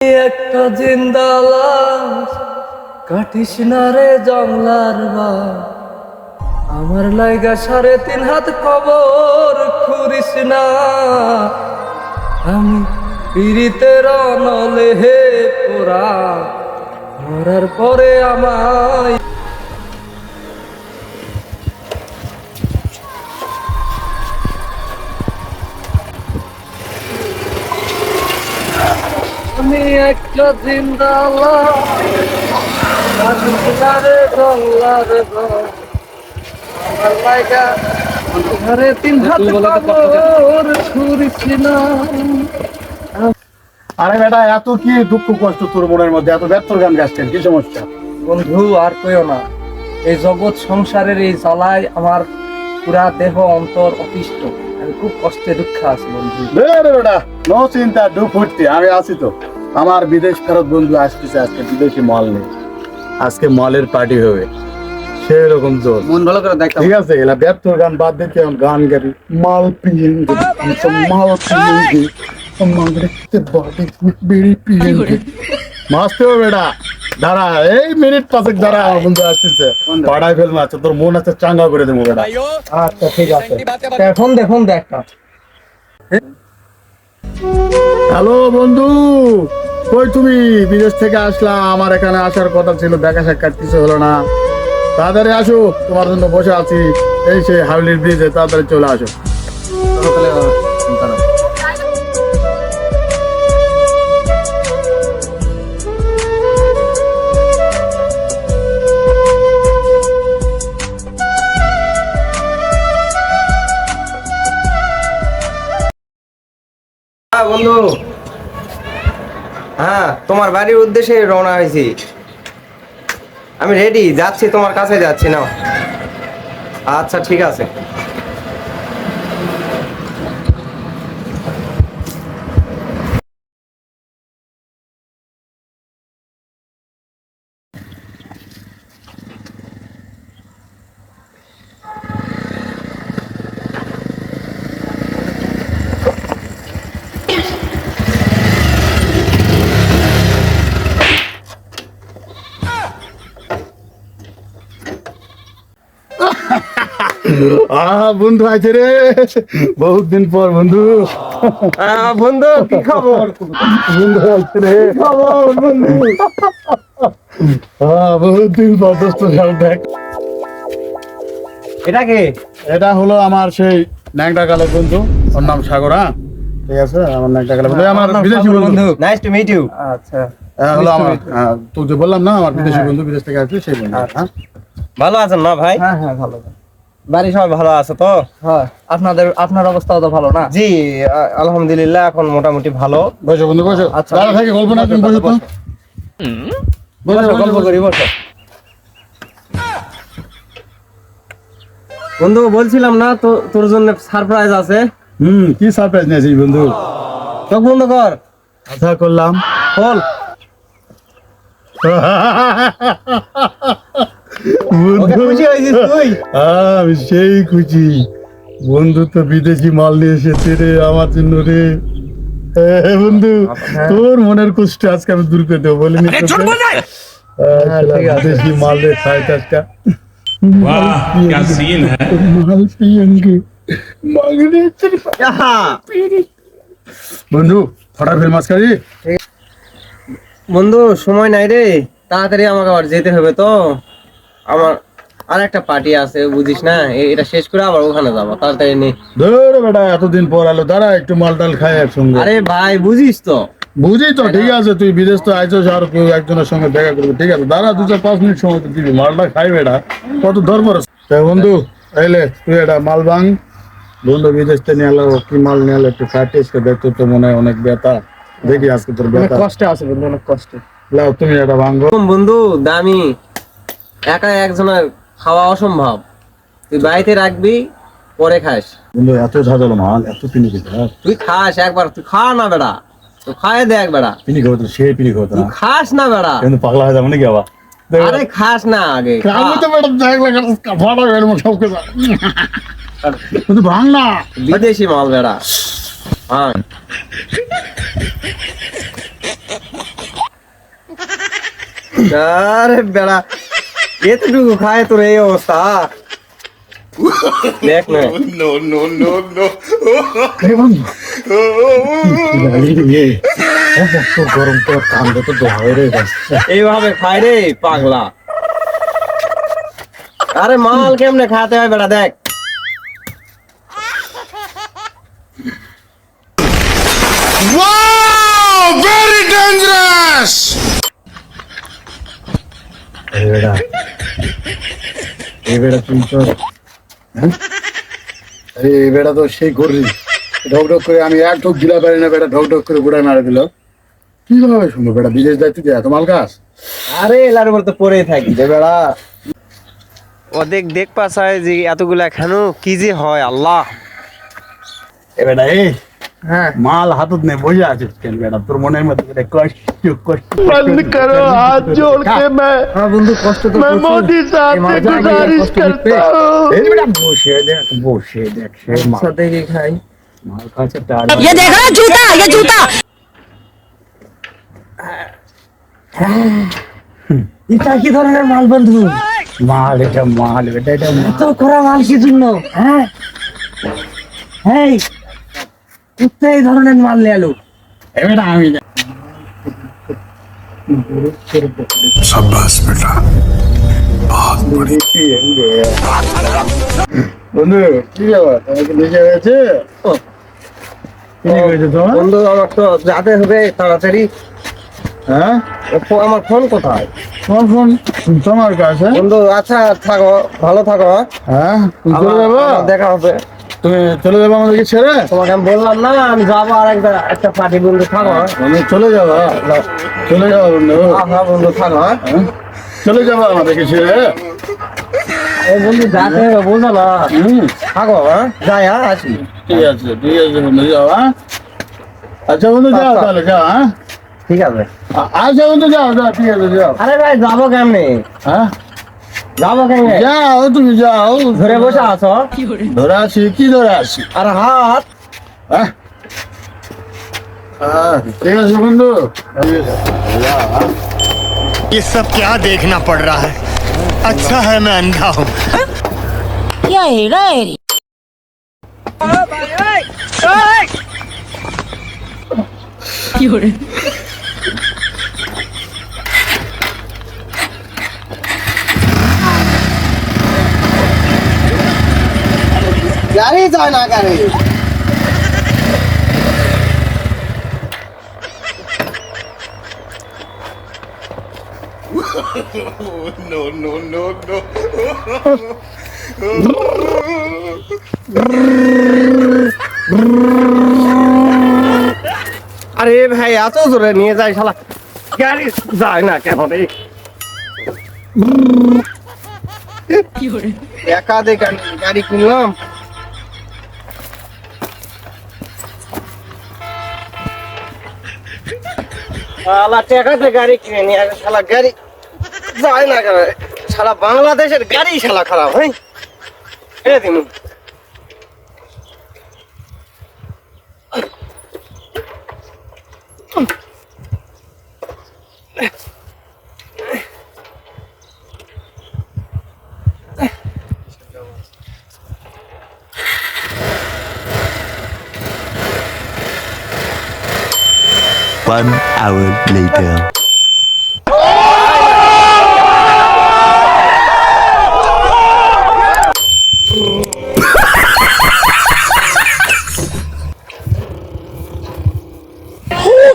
একটা জিন্দা লাশ, কাটিস না রে জংলার বা আমার লাইগা সাড়ে তিন হাত খবর খুরিস না। আমি পীড়িতের নলে হে পোরা মরার পরে আমায় আমি একটা জিন্দা লাশ কাটিস না রে জংলার বা আমার লাইগা সাড়ে তিন হাত কবর খুরিস না আরে বেটা এত কি দুঃখ কষ্ট তোর মনের মধ্যে? এত ব্যর্থ গান গাচ্ছেন কি সমস্যা? বন্ধু আর কইও না এই জগৎ সংসারের এই জ্বালায় আমার পুরা দেহ অন্তর অতিষ্ঠ। আমি খুব কষ্টে দুঃখ আছি বন্ধু। বেটা নো চিন্তা ডু ফুটতি আমি আছি তো। আমার বিদেশ ফেরত বন্ধু আসতেছে আজকে বিদেশি মল নেই। আজকে মলের পার্টি হবে। সেরকম জোর। মন ভালো করে দেখ। ঠিক আছে এলা ব্যর্থ গান বাদ দিতে গান গাবি। মাল পিয়েঙ্গে মাল পিয়েঙ্গে দাঁড়া এই মিনিট দাঁড়া বন্ধু তোর মন আছে চাঙ্গা করে দেবো বেটা। আচ্ছা ঠিক আছে। এখন দেখুন দেখ। হ্যালো, বন্ধু। কই তুমি? বিদেশ থেকে আসলা আমার এখানে আসার কথা ছিল, দেখা সাক্ষাৎ কিছু হলো না। তাড়াতাড়ি আসো, তোমার জন্য বসে আছি। এই সেই হাউলির ব্রিজে তাড়াতাড়ি চলে আসো। তোমার বাড়ির উদ্দেশ্যে রওনা হয়েছি। আমি রেডি যাচ্ছি, তোমার কাছে যাচ্ছি না আচ্ছা ঠিক আছে। বন্ধু আছে রে। বহুত দিন পর বন্ধু। বন্ধু কি খবর? বন্ধু আছে রে। খবর বন্ধু? আহ বহুত দিন পর দোস্ত দেখ। এটা কে? এটা হলো আমার সেই ন্যাংটা কালের বন্ধু। ওর নাম সাগর হ্যাঁ? ঠিক আছে আমার ন্যাংটা কালের বন্ধু। আমার বিদেশি বন্ধু। নাইস টু মিট ইউ আচ্ছা। হ্যাঁ, হলো আমার হ্যাঁ, তোকে যে বললাম না আমার বিদেশি বন্ধু বিদেশ থেকে আসবে সেই বন্ধু হ্যাঁ? ভালো আছেন না ভাই? হ্যাঁ হ্যাঁ ভালো বাড়ি সবাই ভালো আছে তো? হ্যাঁ আপনাদের আপনার তো ভালো না? জি আলহামদুলিল্লাহ এখন মোটামুটি ভালো। বসো বন্ধু বসো। আচ্ছা। থেকে গল্প না তুমি বসো বসো, গল্প করি বসো। বন্ধু বলছিলাম না তো তোর জন্য সারপ্রাইজ আছে। হুম কি সারপ্রাইজ নিয়েছিস বন্ধু? চোখ বন্ধ কর। আশা করলাম। বন্ধু হ্যাঁ, আমি সেই বন্ধু তো বিদেশি মাল নিয়ে এসেছে রে আমার জন্য রে। বন্ধু হ্যাঁ। তোর মনের কষ্ট আজকে আমি দূর করে দেবো হ্যাঁ, বিদেশি মাল রে বন্ধু বন্ধু সময় নাই রে। তাড়াতাড়ি আমাকে আবার যেতে হবে তো। আমার আর একটা পার্টি আছে বুঝিস না? এটা শেষ করে আবার ওখানে যাব তাড়াতাড়ি নে। ধরে বেটা এতদিন পর আলো দাঁড়া একটু মাল টাল খাই একসঙ্গে। আরে ভাই বুঝিস তো। বুঝি তো ঠিক আছে তুই বিদেশ তো আইছিস আর একজনের সঙ্গে দেখা করবি ঠিক আছে। দাঁড়া দু চার পাঁচ মিনিট সময় তো দিবি মালটা খাই বেটা। কত ধর্ম বন্ধু এলে তুই এটা মাল ভাঙ। বন্ধু বিদেশ থেকে নিয়ে এলো কি মাল নিয়ে এলো একটু খাটিস দেখতো তো মনে হয় অনেক ব্যথা। দেখি আজকে তোর অনেক ব্যথা। কষ্টে আছে বন্ধু অনেক কষ্ট। লাও তুমি এটা ভাঙবো বন্ধু দামি। একা একজনের খাওয়া অসম্ভব। তুই বাড়িতে রাখবি পরে খাস। বন্ধু এত ঝাঁঝালো মাল এত পিনি তুই খাস একবার তুই খা না বেড়া। তুই খায় দেখ বেড়া। পিনি খাব সে পিনি খাব তুই খাস না বেড়া। কিন্তু পাগলা হয়ে যাব নাকি আবার? আরে খাস না আগে আমি তো দেখ লাগা সব কিছু কিন্তু ভাঙ না। বিদেশি মাল বেড়া। হ্যাঁ আরে বেড়া এতটুকু খায় তোর এই অবস্থা দেখ না No, no, no, no. এই বন্ধু গাড়ি রে ও তো গরম তো কান্দ তো দোয়া রে যাচ্ছে এইভাবে খায় রে পাগলা আরে মাল কেমনে খাতে হয় বেড়া দেখ এই বেড়া এই বেড়া তুই হ্যাঁ? আরে এই বেড়া তো সেই করলি ঢক ঢক করে আমি এক ঢোক গিলা পারি না বেড়া ঢক ঢক করে গোড়ায় মারা দিল। কীভাবে শুনব বেড়া বিদেশ যে এত মাল গাছ আরে এলার উপর তো পরেই থাকি রে বেড়া। ও দেখ দেখ পাশায় যে এতগুলা খানো কি যে হয় আল্লাহ। এ বেড়া এই মাল হাতত নে বসে আছিস কেন বেড়া তোর মনের মধ্যে করে কষ্ট কষ্ট बंद करो हाथ जोड़ के मैं আমার বন্ধু কষ্ট তো मैं প্রচুর। मोदी साहब এই से মাল যা গিয়ে गुजारिश কষ্ট করতে। करता हूँ এই বেড়া বসে দেখ বসে দেখ সে মাল সাথে কি খাই মাল খাচ্ছে টাল ये देखा जूता ये जूता এটা কি ধরনের মাল বন্ধু মাল এটা মাল এটা এটা মাল এত করা মাল কি জন্য হ্যাঁ হেই কোথায় এই ধরনের মাল নিয়ে এলো এ বেড়া আমি না বন্ধু কি ব্যাপার তোমাকে লিখে হয়েছে? কি লিখে হয়েছে তোমার? বন্ধু আমার তো যাতে হবে তাড়াতাড়ি। হ্যাঁ? আমার ফোন কোথায়? তোমার ফোন তোমার কাছে? বন্ধু আচ্ছা থাকো ভালো থাকো। হ্যাঁ দেখা হবে। তুমি চলে যাব আমাদেরকে ছেড়ে? তোমাকে আমি বললাম না আমি যাব আর একটা একটা পার্টি বন্ধু থাকো। হ্যাঁ? চলে যাব। চলে যাব বন্ধু। হ্যাঁ, হ্যাঁ বন্ধু থাকো হ্যাঁ? হ্যাঁ? চলে যাব আমাদেরকে ছেড়ে। এই বন্ধু যাতে হবে না। হুম। থাকো হ্যাঁ। যাই হ্যাঁ আসি। ঠিক আছে ঠিক আছে বন্ধু যাও হ্যাঁ। আচ্ছা বন্ধু যাও। তাহলে যাও হ্যাঁ। ঠিক আছে। আচ্ছা বন্ধু যাও যাও ঠিক আছে যাও। আরে ভাই যাব কেমনে? হ্যাঁ? যাবো কেমনে যাও তুমি যাও ধরে বসে আছো ধরে আসি কি ধরে আসি আর হাত হ্যাঁ হ্যাঁ, ঠিক আছে বন্ধু ঠিক আছে, যাও, হ্যাঁ। ये सब क्या देखना पड़ रहा है अच्छा है मैं अंधा हूँ क्या है रे গাড়ি যায় না গাড়ি। No, no, no, no. আরে ভাই এত জোরে নিয়ে যাই শালা। গাড়ি যায় না কেন রে? একা দে গাড়ি কিনলাম। শালা টাকাতে গাড়ি কিনে নিয়ে আসে, শালা গাড়ি যায় না শালা বাংলাদেশের গাড়ি শালা খারাপ হ্যাঁ? এটা দিনু। One hour later.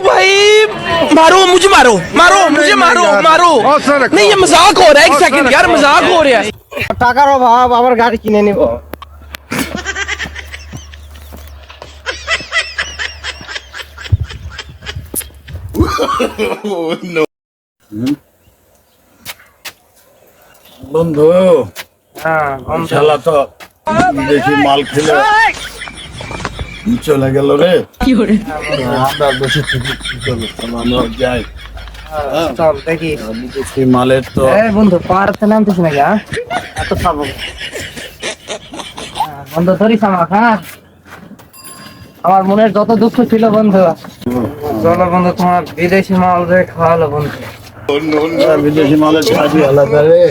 भाई मारो मुझे मारो मारो मुझे मारो मारो नहीं ये मजाक हो रहा है एक सेकंड यार मजाक हो रहा है টাকার অভাব আবার গাড়ি কিনে নিব বন্ধু হ্যাঁ শালা তো দেখি মাল খেলে চলে গেল রে। আমরা থেকে কি করব আমরা যাই। চল দেখি। আমি মালের তো বন্ধু পাহাড়তে নামতেছি নাকি হ্যাঁ? এত খাব হ্যাঁ, বন্ধু ধরিস আমার হ্যাঁ? আমার মনের যত দুঃখ ছিল বন্ধু। চলো বন্ধু তোমার বিদেশি মাল যে খাওয়ালো বন্ধু. বিদেশি মালের ছাড়ি আলাদা রে?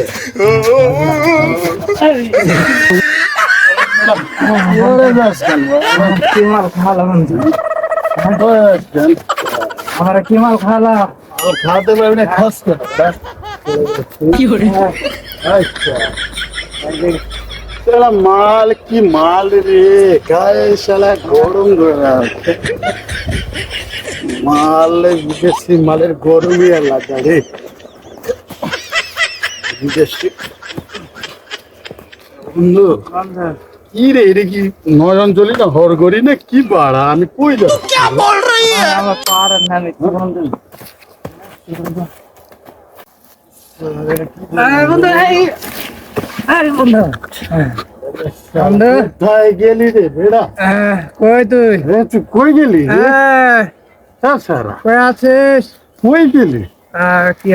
কি মাল খাওয়ালা বন্ধু ওরে কেন? আমার কি মাল খাওয়ালা আর খাতে পারবি না খাস কেন? আচ্ছা। শালা মাল কি মাল রে গায়ে শালা গরম ধরে রাখে। মাল বিদেশি মালের গরমই আলাদা রে। বিদেশি। বন্ধু কি রে এটা কি নয়ন চলি না হরগরি না কি বাড়া? আমি কই যাব? আরে আরে কোথায় গেলি রে বেড়া? আহ, কই তুই? কই গেলি হ্যাঁ কই আছিস? কই গেলি? আর কি